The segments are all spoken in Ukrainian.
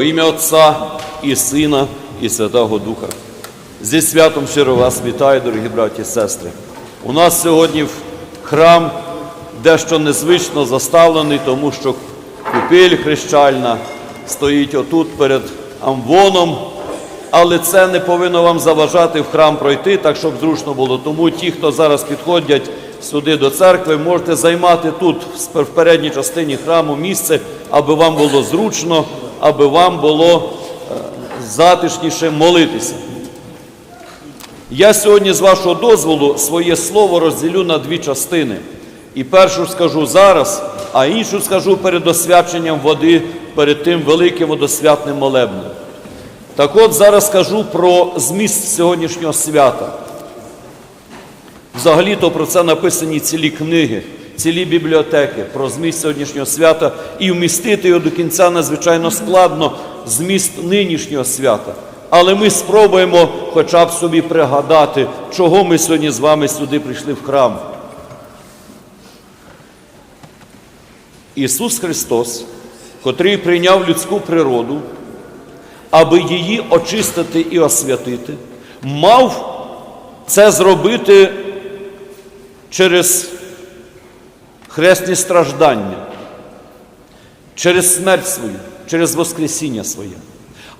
Во ім'я Отця і Сина, і Святого Духа. Зі святом щиро вас вітаю, дорогі браті і сестри. У нас сьогодні храм дещо незвично заставлений, тому що купіль хрещальна стоїть отут перед амвоном, але це не повинно вам заважати в храм пройти, так щоб зручно було. Тому ті, хто зараз підходять сюди до церкви, можете займати тут, в передній частині храму, місце, аби вам було зручно, аби вам було е, затишніше молитися. Я сьогодні, з вашого дозволу, своє слово розділю на дві частини. І першу скажу зараз, а іншу скажу перед освяченням води, перед тим великим водосвятним молебнем. Так от зараз скажу про зміст сьогоднішнього свята. Взагалі-то про це написані цілі книги, цілі бібліотеки про зміст сьогоднішнього свята і вмістити його до кінця надзвичайно складно зміст нинішнього свята. Але ми спробуємо хоча б собі пригадати, чого ми сьогодні з вами сюди прийшли в храм. Ісус Христос, котрий прийняв людську природу, аби її очистити і освятити, мав це зробити через хресні страждання, через смерть свою, через Воскресіння своє.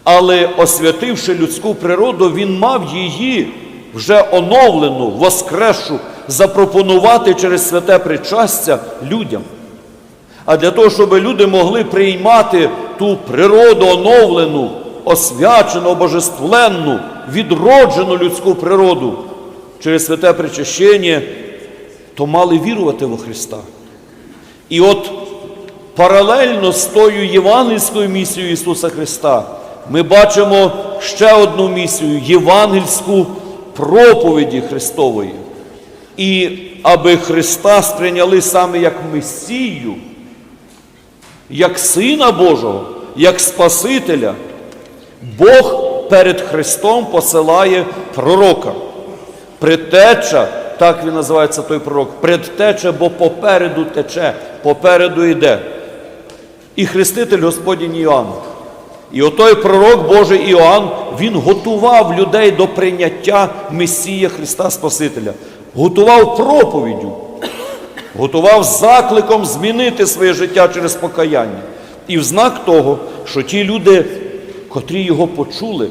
Але освятивши людську природу, він мав її вже оновлену, воскрешу, запропонувати через святе причастя людям. А для того, щоб люди могли приймати ту природу оновлену, освячену, обожествленну, відроджену людську природу через святе причащення, то мали вірувати во Христа. І от паралельно з тою євангельською місією Ісуса Христа ми бачимо ще одну місію євангельську проповіді Христової. І аби Христа сприйняли саме як Месію, як Сина Божого, як Спасителя, Бог перед Христом посилає пророка. Предтеча, так він називається той пророк, предтеча, бо попереду тече, попереду йде. І хреститель Господній Іоанн. І отой пророк Божий Іоанн, він готував людей до прийняття Месія Христа Спасителя, готував проповіддю, готував закликом змінити своє життя через покаяння. І в знак того, що ті люди, котрі його почули,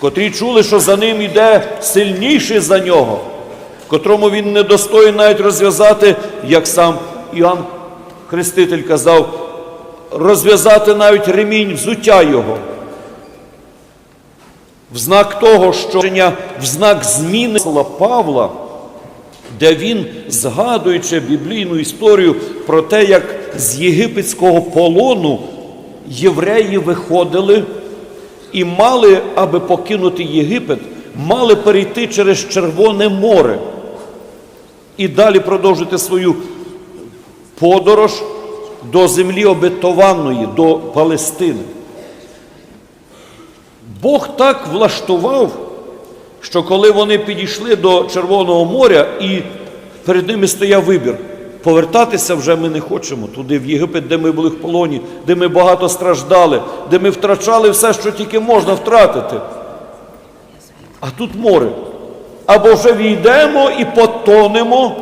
котрі чули, що за ним йде сильніший за нього, котрому він не достоїн навіть розв'язати, як сам Іоанн Хреститель казав, розв'язати навіть ремінь взуття його. В знак того, що в знак зміни Павла, де він, згадуючи біблійну історію про те, як з єгипетського полону євреї виходили і мали, аби покинути Єгипет, мали перейти через Червоне море і далі продовжити свою подорож до землі обетованої, до Палестини. Бог так влаштував, що коли вони підійшли до Червоного моря, і перед ними стояв вибір. Повертатися вже ми не хочемо туди, в Єгипет, де ми були в полоні, де ми багато страждали, де ми втрачали все, що тільки можна втратити. А тут море. Або вже війдемо і потонемо,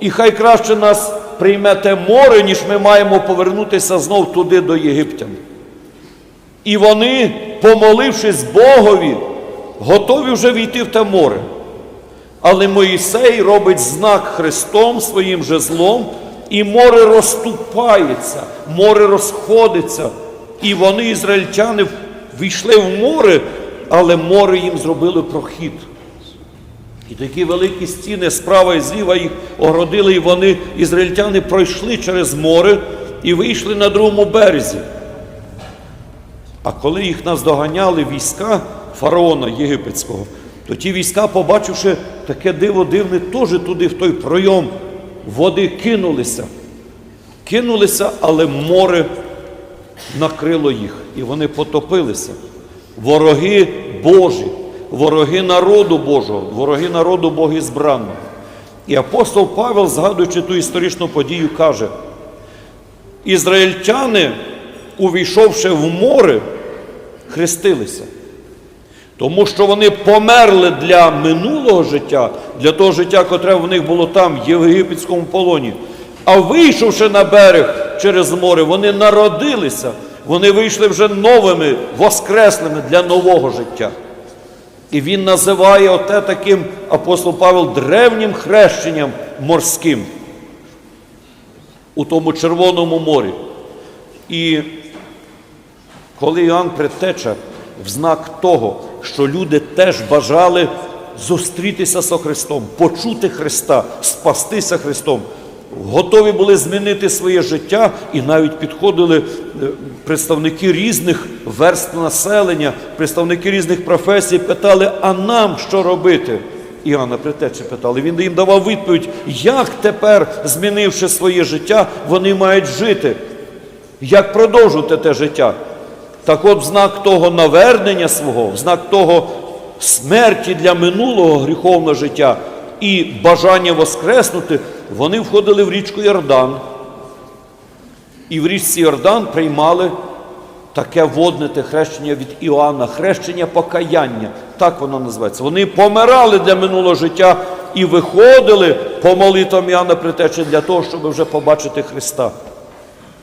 і хай краще нас прийме те море, ніж ми маємо повернутися знов туди до єгиптян. І вони, помолившись Богові, готові вже війти в те море. Але Моїсей робить знак Христом своїм жезлом, і море розступається, море розходиться. І вони, ізраїльтяни, війшли в море, але море їм зробили прохід. І такі великі стіни справа і зліва їх огородили, і вони, ізраїльтяни, пройшли через море і вийшли на другому березі. А коли їх наздоганяли війська фараона єгипетського, то ті війська, побачивши таке диво дивне, теж туди, в той пройом води кинулися. Кинулися, але море накрило їх, і вони потопилися. Вороги Божі, вороги народу Божого, вороги народу Богізбраного. І апостол Павел, згадуючи ту історичну подію, каже: Ізраїльтяни, увійшовши в море, хрестилися. Тому що вони померли для минулого життя, для того життя, котре в них було там, в єгипетському полоні. А вийшовши на берег через море, вони народилися, вони вийшли вже новими, воскреслими для нового життя. І він називає оте таким апостол Павел древнім хрещенням морським у тому Червоному морі. І коли Іоанн Предтеча в знак того, що люди теж бажали зустрітися з Христом, почути Христа, спастися Христом, готові були змінити своє життя, і навіть підходили е, представники різних верств населення, представники різних професій, питали, а нам що робити? Іоанна Предтеча питали. Він їм давав відповідь, як тепер, змінивши своє життя, вони мають жити. Як продовжувати те життя? Так от, в знак того навернення свого, в знак того смерті для минулого гріховного життя і бажання воскреснути, вони входили в річку Йордан. І в річці Йордан приймали таке водне те хрещення від Іоанна, хрещення покаяння. Так воно називається. Вони помирали для минулого життя і виходили по молитвам Іоанна Притечі для того, щоб вже побачити Христа.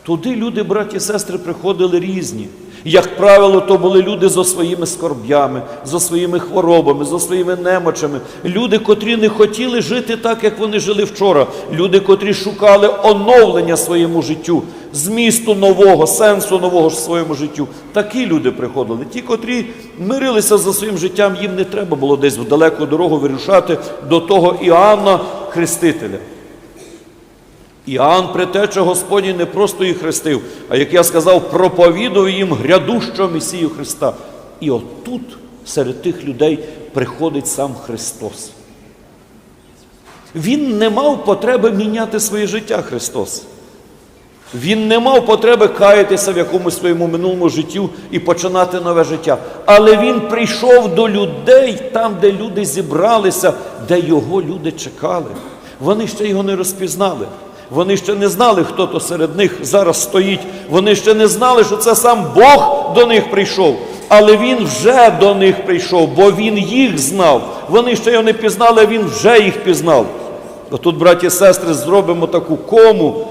Туди люди, браті і сестри, приходили різні. Як правило, то були люди зі своїми скорбями, зі своїми хворобами, зі своїми немочами. Люди, котрі не хотіли жити так, як вони жили вчора. Люди, котрі шукали оновлення своєму життю, змісту нового, сенсу нового ж своєму життю. Такі люди приходили. Ті, котрі мирилися за своїм життям, їм не треба було десь в далеку дорогу вирушати до того Іоанна Хрестителя. Іоанн Предтеча Господній не просто їх хрестив, а як я сказав, проповідав їм грядущого Месію Христа. І отут серед тих людей приходить сам Христос. Він не мав потреби міняти своє життя Христос. Він не мав потреби каятися в якомусь своєму минулому життю і починати нове життя. Але він прийшов до людей там, де люди зібралися, де його люди чекали. Вони ще його не розпізнали. Вони ще не знали, хто то серед них зараз стоїть. Вони ще не знали, що це сам Бог до них прийшов. Але Він вже до них прийшов, бо Він їх знав. Вони ще його не пізнали, а Він вже їх пізнав. Тут, браті і сестри, зробимо таку кому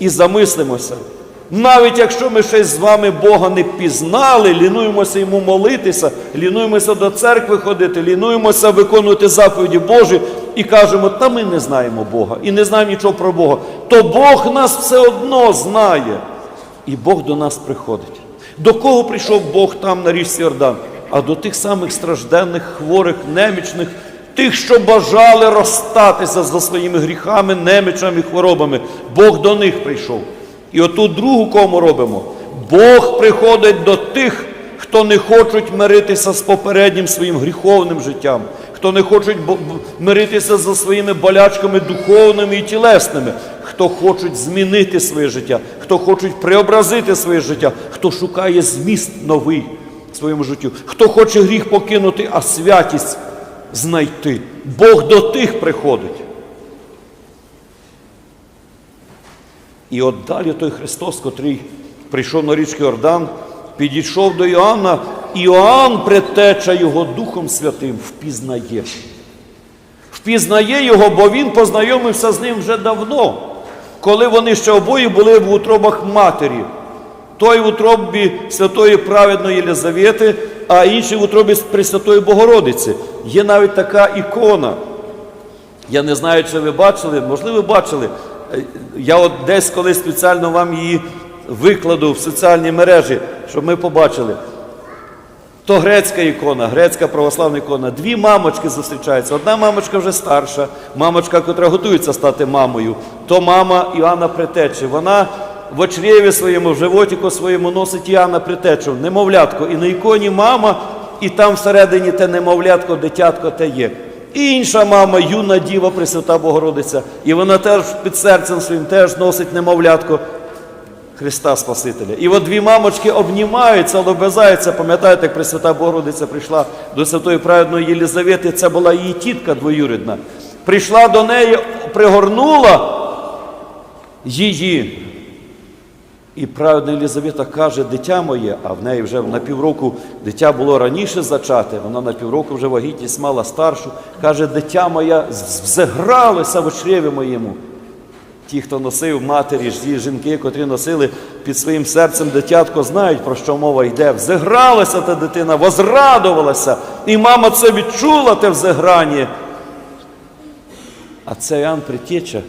і замислимося. Навіть якщо ми ще з вами Бога не пізнали, лінуємося йому молитися, лінуємося до церкви ходити, лінуємося виконувати заповіді Божі і кажемо, та ми не знаємо Бога і не знаємо нічого про Бога, то Бог нас все одно знає. І Бог до нас приходить. До кого прийшов Бог там на річці Йордан? А до тих самих стражденних, хворих, немічних, тих, що бажали розстатися за своїми гріхами, немічами, хворобами. Бог до них прийшов. І оту другу кому робимо. Бог приходить до тих, хто не хочуть миритися з попереднім своїм гріховним життям, хто не хочуть миритися за своїми болячками духовними і тілесними, хто хочуть змінити своє життя, хто хочуть преобразити своє життя, хто шукає зміст новий в своєму життю, хто хоче гріх покинути, а святість знайти. Бог до тих приходить. І от далі той Христос, котрий прийшов на річку Йордан, підійшов до Іоанна, Іоанн, предтеча його Духом Святим, впізнає. Впізнає його, бо він познайомився з ним вже давно, коли вони ще обоє були в утробах матері. Той в утробі святої праведної Єлизавети, а інший в утробі Пресвятої Богородиці. Є навіть така ікона. Я не знаю, чи ви бачили, можливо, бачили. Я от десь колись спеціально вам її викладу в соціальні мережі, щоб ми побачили. То грецька ікона, грецька православна ікона. Дві мамочки зустрічаються. Одна мамочка вже старша, мамочка, яка готується стати мамою, то мама Іоанна Претечі. Вона в очрєві своєму, в животіку своєму носить Іоанна Претечу, немовлятко. І на іконі мама, і там всередині те немовлятко, дитятко те є. І інша мама, юна діва, Пресвята Богородиця, і вона теж під серцем своїм теж носить немовлятко Христа Спасителя. І от дві мамочки обнімаються, лобезаються. Пам'ятаєте, як Пресвята Богородиця прийшла до святої праведної Єлізавети, це була її тітка двоюрідна. Прийшла до неї, пригорнула її. І праведна Елізавета каже, дитя моє, а в неї вже на півроку дитя було раніше зачате, вона на півроку вже вагітність мала старшу. Каже, дитя моє взегралося в чреві моєму. Ті, хто носив матері, ті жінки, котрі носили під своїм серцем дитятко, знають, про що мова йде. Взегралася та дитина, возрадувалася, і мама це відчула, те взеграння. А цей Іоанн Притеча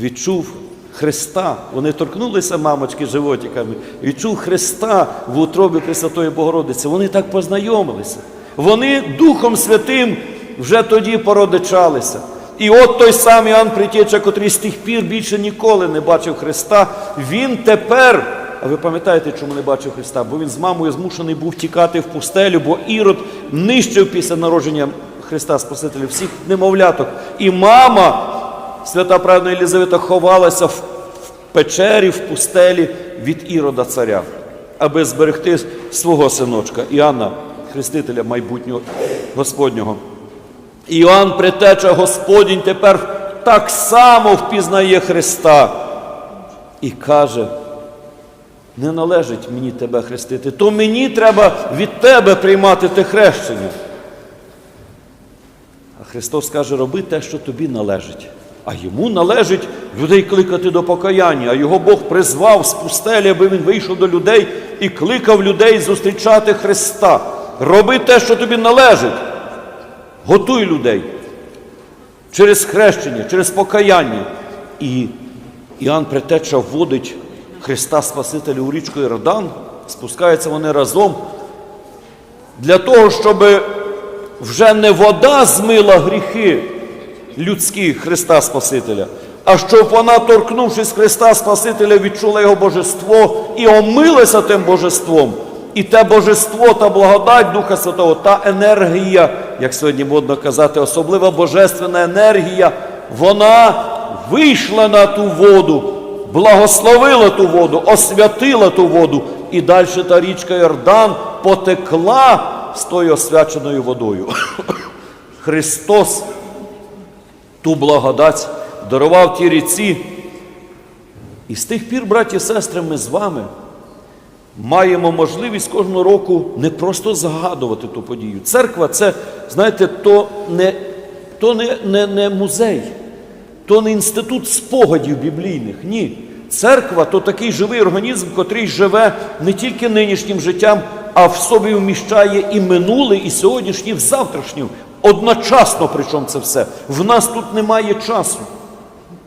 відчув Христа. Вони торкнулися мамочки животиками, відчув Христа в утробі Пресвятої Богородиці. Вони так познайомилися. Вони Духом Святим вже тоді породичалися. І от той самий Іоанн Притеча, котрий з тих пір більше ніколи не бачив Христа, він тепер. А ви пам'ятаєте, чому не бачив Христа? Бо він з мамою змушений був тікати в пустелю, бо Ірод нищив після народження Христа Спасителя всіх немовляток. І мама, свята праведна Єлізавета, ховалася в печері, в пустелі від Ірода царя, аби зберегти свого синочка Іоанна, хрестителя майбутнього Господнього. Іоанн Притеча Господінь тепер так само впізнає Христа і каже, не належить мені тебе хрестити, то мені треба від тебе приймати те хрещення. А Христос каже, роби те, що тобі належить. А йому належить людей кликати до покаяння, а його Бог призвав з пустелі, аби він вийшов до людей і кликав людей зустрічати Христа. Роби те, що тобі належить. Готуй людей через хрещення, через покаяння. І Іоанн Претеча вводить Христа Спасителя у річку Йордан, спускаються вони разом для того, щоб вже не вода змила гріхи людські Христа Спасителя, а щоб вона, торкнувшись Христа Спасителя, відчула його божество і омилася тим божеством. І те божество, та благодать Духа Святого, та енергія, як сьогодні модно казати, особлива божественна енергія, вона вийшла на ту воду, благословила ту воду, освятила ту воду, і далі та річка Йордан потекла з тою освяченою водою. Христос ту благодать дарував тій ріці. І з тих пір, браті і сестри, ми з вами маємо можливість кожного року не просто згадувати ту подію. Церква це, знаєте, то не, то не, не, не музей, то не інститут спогадів біблійних. Ні. Церква то такий живий організм, котрий живе не тільки нинішнім життям, а в собі вміщає і минуле, і сьогоднішнє, і завтрашнє. Одночасно, причому це все. В нас тут немає часу.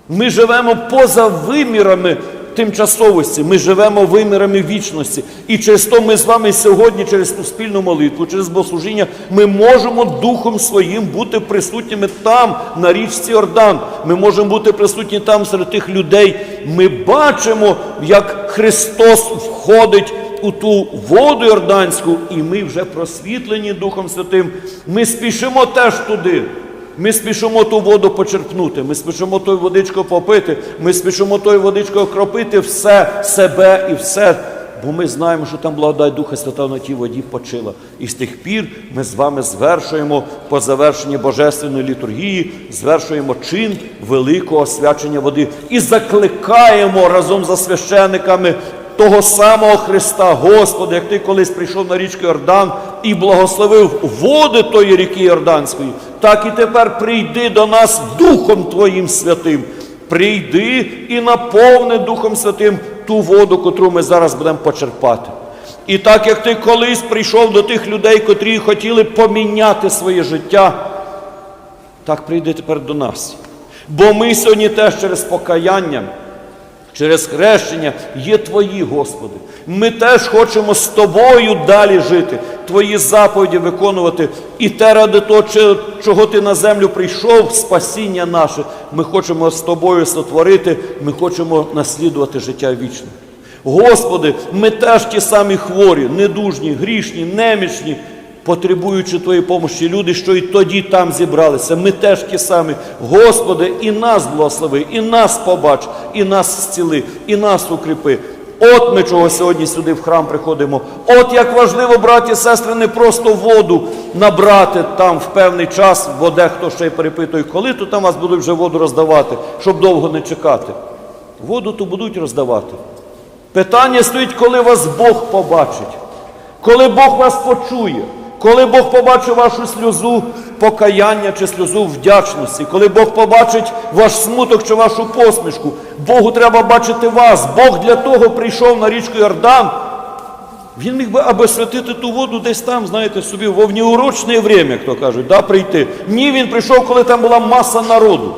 Ми живемо поза вимірами тимчасовості, ми живемо вимірами вічності. І через то ми з вами сьогодні, через ту спільну молитву, через богослужіння, ми можемо Духом Своїм бути присутніми там, на річці Ордан. Ми можемо бути присутні там серед тих людей. Ми бачимо, як Христос входить у ту воду Йорданську, і ми вже просвітлені Духом Святим. Ми спішимо теж туди. Ми спішимо ту воду почерпнути, ми спішимо тою водичкою попити, ми спішимо тою водичкою окропити все себе і все. Бо ми знаємо, що там благодать Духа Святого на тій воді почила. І з тих пір ми з вами звершуємо по завершенні Божественної літургії, звершуємо чин великого освячення води і закликаємо разом за священниками того самого Христа, Господи, як ти колись прийшов на річку Йордан і благословив води тої ріки Йорданської, так і тепер прийди до нас Духом Твоїм Святим. Прийди і наповни Духом Святим ту воду, котру ми зараз будемо почерпати. І так як ти колись прийшов до тих людей, котрі хотіли поміняти своє життя, так прийди тепер до нас. Бо ми сьогодні теж через покаяння через хрещення є Твої, Господи. Ми теж хочемо з Тобою далі жити, Твої заповіді виконувати. І те ради того, чого Ти на землю прийшов, спасіння наше, ми хочемо з Тобою сотворити, ми хочемо наслідувати життя вічне. Господи, ми теж ті самі хворі, недужні, грішні, немічні, потребуючи Твоєї помощі, люди, що і тоді там зібралися. Ми теж ті самі. Господи, і нас благослови, і нас побач, і нас зціли, і нас укріпи. От ми чого сьогодні сюди в храм приходимо. От як важливо, браті і сестри, не просто воду набрати там в певний час, бо дехто ще й перепитує, коли то там вас будуть вже воду роздавати, щоб довго не чекати. Воду то будуть роздавати. Питання стоїть, коли вас Бог побачить, коли Бог вас почує, коли Бог побачить вашу сльозу покаяння чи сльозу вдячності, коли Бог побачить ваш смуток чи вашу посмішку, Богу треба бачити вас. Бог для того прийшов на річку Йордан. Він міг би аби святити ту воду десь там, знаєте, собі в неурочне время, як то кажуть, да, прийти. Ні, він прийшов, коли там була маса народу.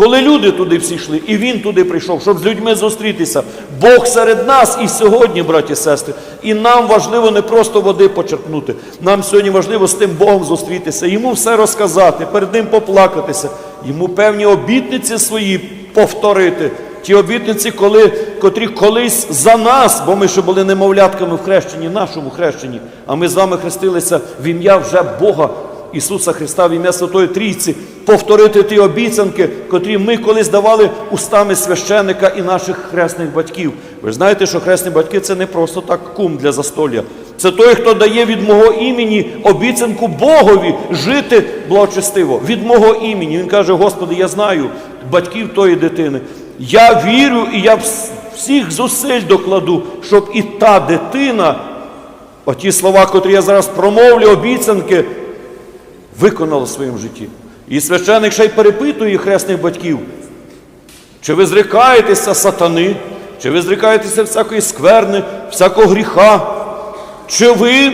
Коли люди туди всі йшли, і він туди прийшов, щоб з людьми зустрітися. Бог серед нас і сьогодні, браті і сестри. І нам важливо не просто води почерпнути. Нам сьогодні важливо з тим Богом зустрітися, йому все розказати, перед ним поплакатися, йому певні обітниці свої повторити. Ті обітниці, коли, котрі колись за нас, бо ми ще були немовлятками в хрещенні, нашому хрещенні, а ми з вами хрестилися в ім'я вже Бога Ісуса Христа, в ім'я Святої Трійці, повторити ті обіцянки, котрі ми колись давали устами священика і наших хресних батьків. Ви знаєте, що хресні батьки це не просто так кум для застолля. Це той, хто дає від мого імені обіцянку Богові жити благочестиво. Від мого імені. Він каже: Господи, я знаю батьків тої дитини. Я вірю і я всіх зусиль докладу, щоб і та дитина, оті слова, котрі я зараз промовлю, обіцянки, виконала в своєму житті. І священик ще й перепитує хресних батьків, чи ви зрікаєтеся сатани, чи ви зрікаєтеся всякої скверни, всякого гріха, чи ви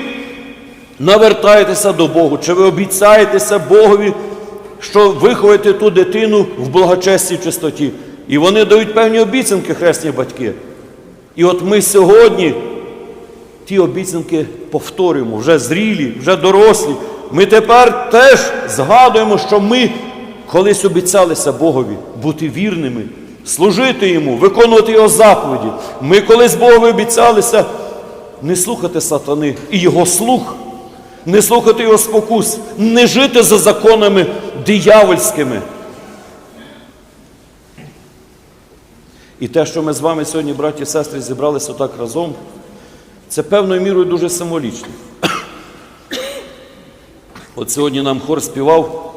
навертаєтеся до Богу, чи ви обіцяєтеся Богові, що виховаєте ту дитину в благочесті і чистоті. І вони дають певні обіцянки хресні батьки. І от ми сьогодні ті обіцянки повторюємо, вже зрілі, вже дорослі. Ми тепер теж згадуємо, що ми колись обіцялися Богові бути вірними, служити Йому, виконувати Його заповіді. Ми колись Богові обіцялися не слухати сатани і його слух, не слухати його спокус, не жити за законами диявольськими. І те, що ми з вами сьогодні, браті і сестри, зібралися так разом, це певною мірою дуже символічно. От сьогодні нам хор співав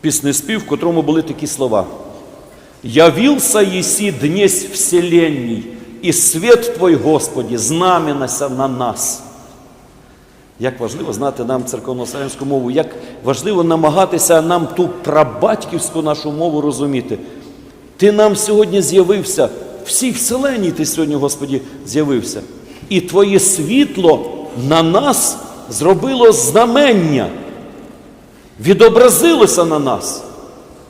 піснеспів, в котрому були такі слова. «Явился еси днесь вселенний, і свет Твой, Господі, знаменася на нас. Як важливо знати нам церковно-славянську мову, як важливо намагатися нам ту прабатьківську нашу мову розуміти. Ти нам сьогодні з'явився, всій вселеній ти сьогодні, Господі, з'явився. І Твоє світло на нас зробило знамення, відобразилося на нас.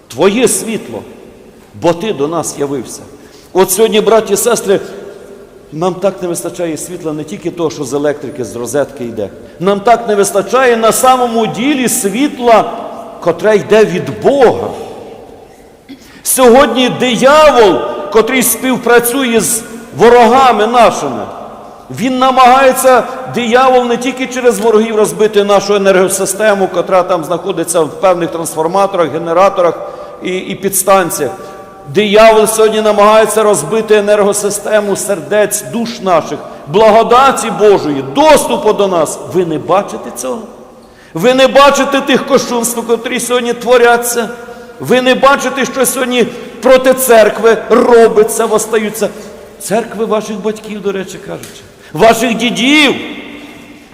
Твоє світло, бо Ти до нас явився. От сьогодні, браті і сестри, нам так не вистачає світла не тільки того, що з електрики, з розетки йде. Нам так не вистачає на самому ділі світла, котре йде від Бога. Сьогодні диявол, котрий співпрацює з ворогами нашими, він намагається, диявол не тільки через ворогів розбити нашу енергосистему, котра там знаходиться в певних трансформаторах, генераторах і, і підстанціях. Диявол сьогодні намагається розбити енергосистему сердець душ наших, благодаті Божої, доступу до нас. Ви не бачите цього? Ви не бачите тих кощунств, котрі сьогодні творяться. Ви не бачите, що сьогодні проти церкви робиться, восстаються. Церкви ваших батьків, до речі, кажучи, ваших дідів,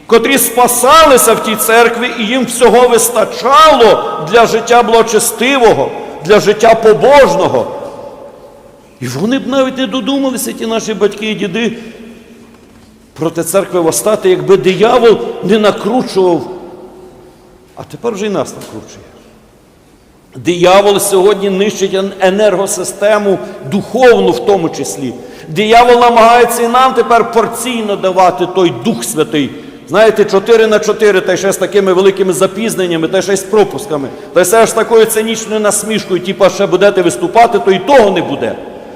котрі спасалися в тій церкві, і їм всього вистачало для життя благочестивого, для життя побожного. І вони б навіть не додумалися, ті наші батьки і діди, проти церкви восстати, якби диявол не накручував. А тепер вже і нас накручує. Диявол сьогодні нищить енергосистему духовну в тому числі. Диявол намагається і нам тепер порційно давати той Дух Святий. Знаєте, 4 на 4, та ще з такими великими запізненнями, та ще з пропусками, та все ж такою цинічною насмішкою, типа ще будете виступати, то і того не буде.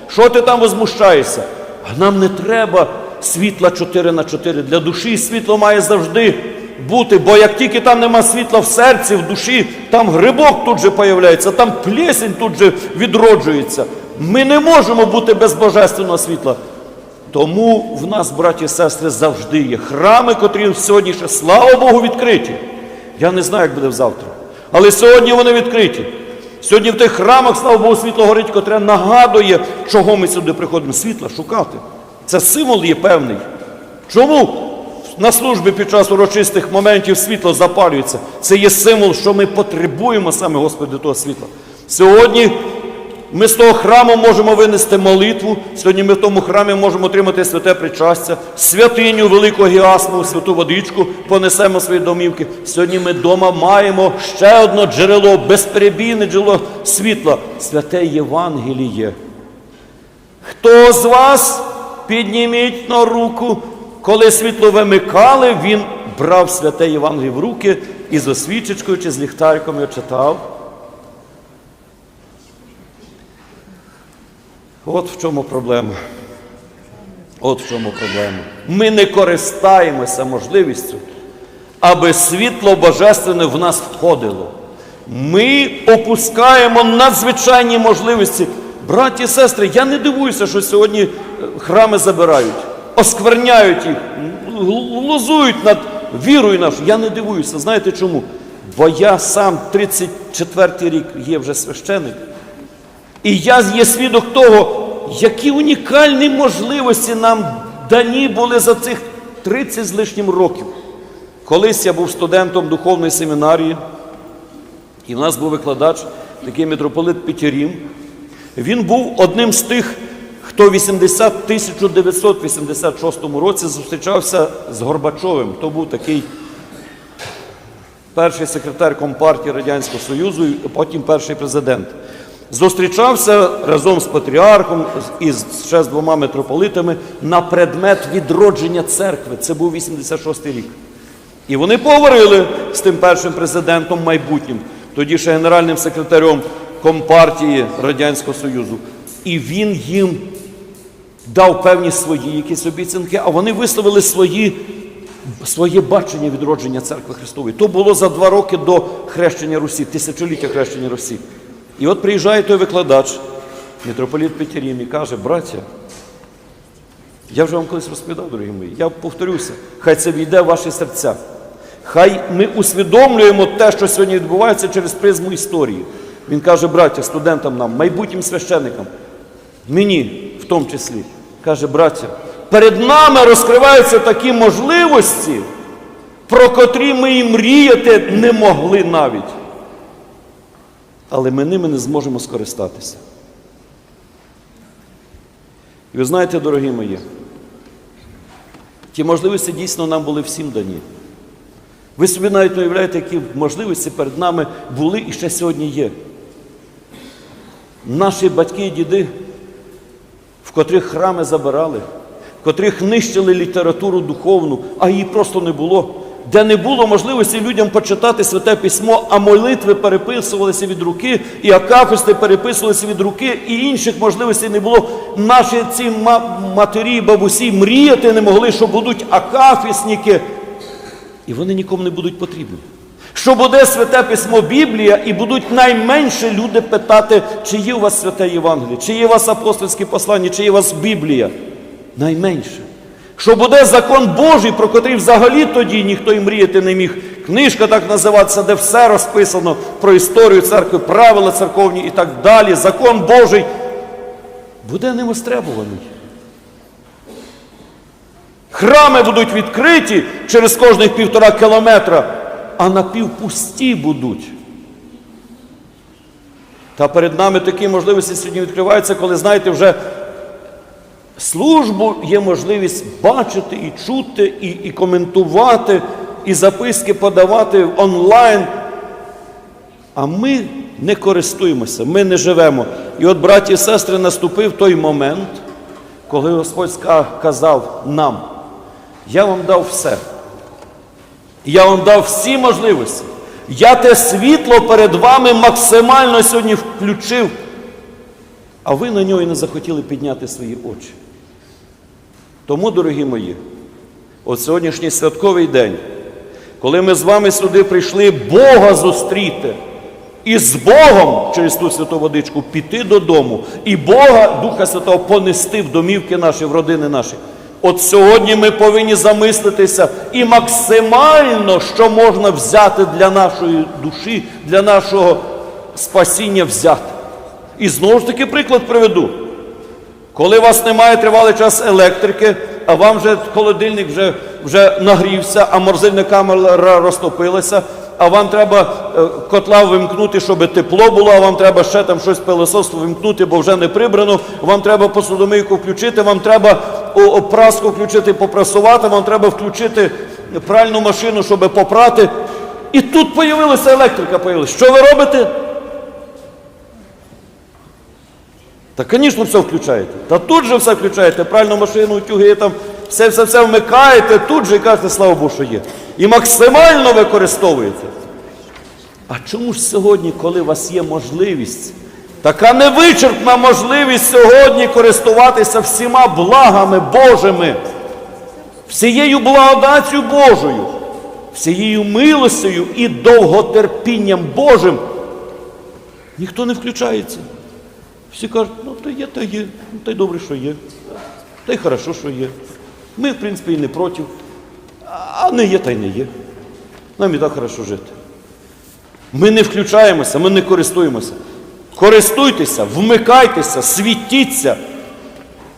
Що ти там возмущаєшся? А нам не треба світла 4 на 4. Для душі світло має завжди бути, бо як тільки там нема світла в серці, в душі, там грибок тут же появляється, там плесень тут же відроджується. Ми не можемо бути без божественного світла. Тому в нас, браті і сестри, завжди є храми, котрі сьогодні ще, слава Богу, відкриті. Я не знаю, як буде завтра. Але сьогодні вони відкриті. Сьогодні в тих храмах, слава Богу, світло горить, котре нагадує, чого ми сюди приходимо. Світла шукати. Це символ є певний. Чому на службі під час урочистих моментів світло запалюється? Це є символ, що ми потребуємо саме Господи того світла. Сьогодні ми з того храму можемо винести молитву. Сьогодні ми в тому храмі можемо отримати святе причастя, святиню велику гіасму, святу водичку, понесемо свої домівки. Сьогодні ми вдома маємо ще одне джерело, безперебійне джерело світла, святе Євангеліє. Хто з вас підніміть на руку, коли світло вимикали, він брав святе Євангеліє в руки і з освічечкою чи з ліхтариком його читав. От в чому проблема. От в чому проблема. Ми не користаємося можливістю, аби світло божественне в нас входило. Ми опускаємо надзвичайні можливості. Браті і сестри, я не дивуюся, що сьогодні е, храми забирають, оскверняють їх, лозують над вірою нашу. Я не дивуюся. Знаєте чому? Бо я сам 34 рік є вже священик. І я є свідок того, які унікальні можливості нам дані були за цих 30 з лишнім років. Колись я був студентом духовної семінарії, і в нас був викладач, такий митрополит Петерім. Він був одним з тих, хто в 80 1986 році зустрічався з Горбачовим. То був такий перший секретар Компартії Радянського Союзу, потім перший президент. Зустрічався разом з патріархом і ще з двома митрополитами на предмет відродження церкви. Це був 86 рік. І вони поговорили з тим першим президентом майбутнім, тоді ще генеральним секретарем Компартії Радянського Союзу. І він їм дав певні свої якісь обіцянки, а вони висловили свої, своє бачення відродження церкви Христової. То було за два роки до хрещення Русі, тисячоліття хрещення Русі. І от приїжджає той викладач, митрополіт Петерім, і каже, браття, я вже вам колись розповідав, дорогі мої, я повторюся, хай це війде в ваші серця. Хай ми усвідомлюємо те, що сьогодні відбувається через призму історії. Він каже, браття, студентам нам, майбутнім священникам, мені в тому числі, каже, браття, перед нами розкриваються такі можливості, про котрі ми і мріяти не могли навіть. Але ми ними не зможемо скористатися. І ви знаєте, дорогі мої, ті можливості дійсно нам були всім дані. Ви собі навіть не уявляєте, які можливості перед нами були і ще сьогодні є. Наші батьки і діди, в котрих храми забирали, в котрих нищили літературу духовну, а її просто не було, де не було можливості людям почитати святе письмо, а молитви переписувалися від руки, і акафисти переписувалися від руки, і інших можливостей не було. Наші ці ма- матері, бабусі мріяти не могли, що будуть акафісники, і вони нікому не будуть потрібні. Що буде святе письмо Біблія, і будуть найменше люди питати, чи є у вас святе Євангеліє, чи є у вас апостольські послання, чи є у вас Біблія. Найменше. Що буде закон Божий, про котрий взагалі тоді ніхто і мріяти не міг. Книжка так називається, де все розписано про історію церкви, правила церковні і так далі. Закон Божий буде ним остребуваний. Храми будуть відкриті через кожних півтора кілометра, а напівпусті будуть. Та перед нами такі можливості сьогодні відкриваються, коли, знаєте, вже службу є можливість бачити і чути, і, і коментувати, і записки подавати онлайн. А ми не користуємося, ми не живемо. І от, браті і сестри, наступив той момент, коли Господь казав нам, я вам дав все. Я вам дав всі можливості. Я те світло перед вами максимально сьогодні включив, а ви на нього і не захотіли підняти свої очі. Тому, дорогі мої, от сьогоднішній святковий день, коли ми з вами сюди прийшли Бога зустріти і з Богом через ту святу водичку піти додому, і Бога, Духа Святого, понести в домівки наші, в родини наші. От сьогодні ми повинні замислитися і максимально, що можна взяти для нашої душі, для нашого спасіння взяти. І знову ж таки приклад приведу. Коли у вас немає тривалий час електрики, а вам вже холодильник вже, вже нагрівся, а морозильна камера розтопилася, а вам треба е, котла вимкнути, щоб тепло було, а вам треба ще там щось пилососство вимкнути, бо вже не прибрано, вам треба посудомийку включити, вам треба о, о, включити, попрасувати, вам треба включити пральну машину, щоб попрати. І тут появилася електрика. Появилася. Що ви робите? Та, звісно, все включаєте. Та тут же все включаєте, пральну машину, утюги, там, все, все, все вмикаєте, тут же і кажете, слава Богу, що є. І максимально використовуєте. А чому ж сьогодні, коли у вас є можливість, така невичерпна можливість сьогодні користуватися всіма благами Божими, всією благодаттю Божою, всією милостю і довготерпінням Божим, ніхто не включається. Всі кажуть, ну то є, то є, ну то й добре, що є. Та й хорошо, що є. Ми, в принципі, і не проти. А не є, та й не є. Нам і так хорошо жити. Ми не включаємося, ми не користуємося. Користуйтеся, вмикайтеся, світіться,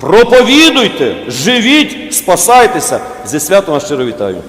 проповідуйте, живіть, спасайтеся. Зі святом вас щиро вітаю.